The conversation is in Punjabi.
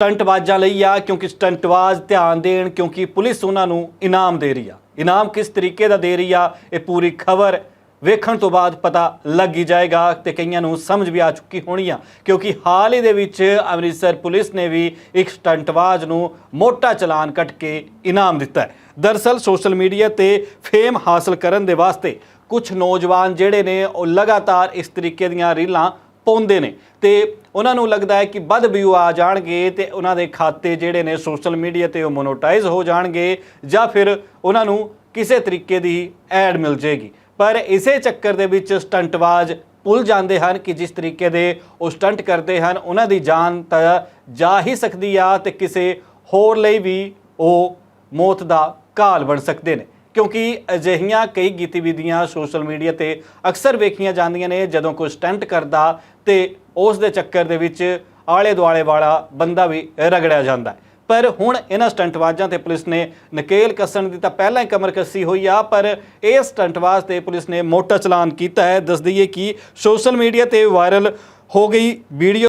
ਸਟੰਟਬਾਜ਼ਾਂ ਲਈ ਆ, ਕਿਉਂਕਿ ਸਟੰਟਬਾਜ਼ ਧਿਆਨ ਦੇਣ, ਕਿਉਂਕਿ ਪੁਲਿਸ ਉਹਨਾਂ ਨੂੰ ਇਨਾਮ ਦੇ ਰਹੀ ਆ। ਇਨਾਮ ਕਿਸ ਤਰੀਕੇ ਦਾ ਦੇ ਰਹੀ ਆ, ਇਹ ਪੂਰੀ ਖਬਰ ਵੇਖਣ ਤੋਂ ਬਾਅਦ ਪਤਾ ਲੱਗ ਹੀ ਜਾਏਗਾ ਤੇ ਕਈਆਂ ਨੂੰ ਸਮਝ ਵੀ ਆ ਚੁੱਕੀ ਹੋਣੀ ਆ। ਕਿਉਂਕਿ ਹਾਲ ਹੀ ਦੇ ਵਿੱਚ ਅੰਮ੍ਰਿਤਸਰ ਪੁਲਿਸ ਨੇ ਵੀ ਇੱਕ ਸਟੰਟਬਾਜ਼ ਨੂੰ ਮੋਟਾ ਚਲਾਨ ਕੱਟ ਕੇ ਇਨਾਮ ਦਿੱਤਾ ਹੈ। ਦਰਸਲ ਸੋਸ਼ਲ ਮੀਡੀਆ ਤੇ ਫੇਮ ਹਾਸਲ ਕਰਨ ਦੇ ਵਾਸਤੇ ਕੁਝ ਨੌਜਵਾਨ ਜਿਹੜੇ ਨੇ, ਉਹ ਲਗਾਤਾਰ ਇਸ ਤਰੀਕੇ ਦੀਆਂ ਰੀਲਾਂ ਪਾਉਂਦੇ ਨੇ ਤੇ ਉਹਨਾਂ ਨੂੰ ਲੱਗਦਾ ਹੈ ਕਿ ਵੱਧ ਵਿਊ ਆ ਜਾਣਗੇ ਤੇ ਉਹਨਾਂ ਦੇ ਖਾਤੇ ਜਿਹੜੇ ਨੇ ਸੋਸ਼ਲ ਮੀਡੀਆ ਤੇ ਉਹ ਮੋਨੋਟਾਈਜ਼ ਹੋ ਜਾਣਗੇ ਜਾਂ ਫਿਰ ਉਹਨਾਂ ਨੂੰ ਕਿਸੇ ਤਰੀਕੇ ਦੀ ਐਡ ਮਿਲ ਜੇਗੀ ਪਰ ਇਸੇ ਚੱਕਰ ਦੇ ਵਿੱਚ ਸਟੰਟਵਾਜ਼ ਭੁੱਲ ਜਾਂਦੇ ਹਨ ਕਿ ਜਿਸ ਤਰੀਕੇ ਦੇ ਉਹ ਸਟੰਟ ਕਰਦੇ ਹਨ, ਉਹਨਾਂ ਦੀ ਜਾਨ ਤਾਂ ਜਾ ਹੀ ਸਕਦੀ ਆ ਤੇ ਕਿਸੇ ਹੋਰ ਲਈ ਵੀ ਉਹ ਮੌਤ ਦਾ ਘਾਲ ਬਣ ਸਕਦੇ ਨੇ। ਕਿਉਂਕਿ ਅਜਿਹੀਆਂ ਕਈ ਗਤੀਵਿਧੀਆਂ ਸੋਸ਼ਲ ਮੀਡੀਆ ਤੇ ਅਕਸਰ ਵੇਖੀਆਂ ਜਾਂਦੀਆਂ ਨੇ, ਜਦੋਂ ਕੋਈ ਸਟੰਟ ਕਰਦਾ ਤੇ ਉਸ ਦੇ ਚੱਕਰ ਦੇ ਵਿੱਚ ਆਲੇ ਦੁਆਲੇ ਵਾਲਾ ਬੰਦਾ ਵੀ ਰਗੜਿਆ ਜਾਂਦਾ ਹੈ। ਪਰ ਹੁਣ ਇਹਨਾਂ ਸਟੰਟਵਾਜ਼ਾਂ ਤੇ ਪੁਲਿਸ ਨੇ ਨਕੇਲ ਕੱਸਣ ਦੀ ਤਾਂ ਪਹਿਲਾਂ ਹੀ ਕਮਰ ਕੱਸੀ ਹੋਈ ਆ, ਪਰ ਇਹ ਸਟੰਟਵਾਜ਼ ਤੇ ਪੁਲਿਸ ਨੇ ਮੋਟਾ ਚਲਾਨ ਕੀਤਾ ਹੈ। ਦੱਸ ਦਈਏ ਕਿ ਸੋਸ਼ਲ ਮੀਡੀਆ ਤੇ ਵਾਇਰਲ ਹੋ ਗਈ ਵੀਡੀਓ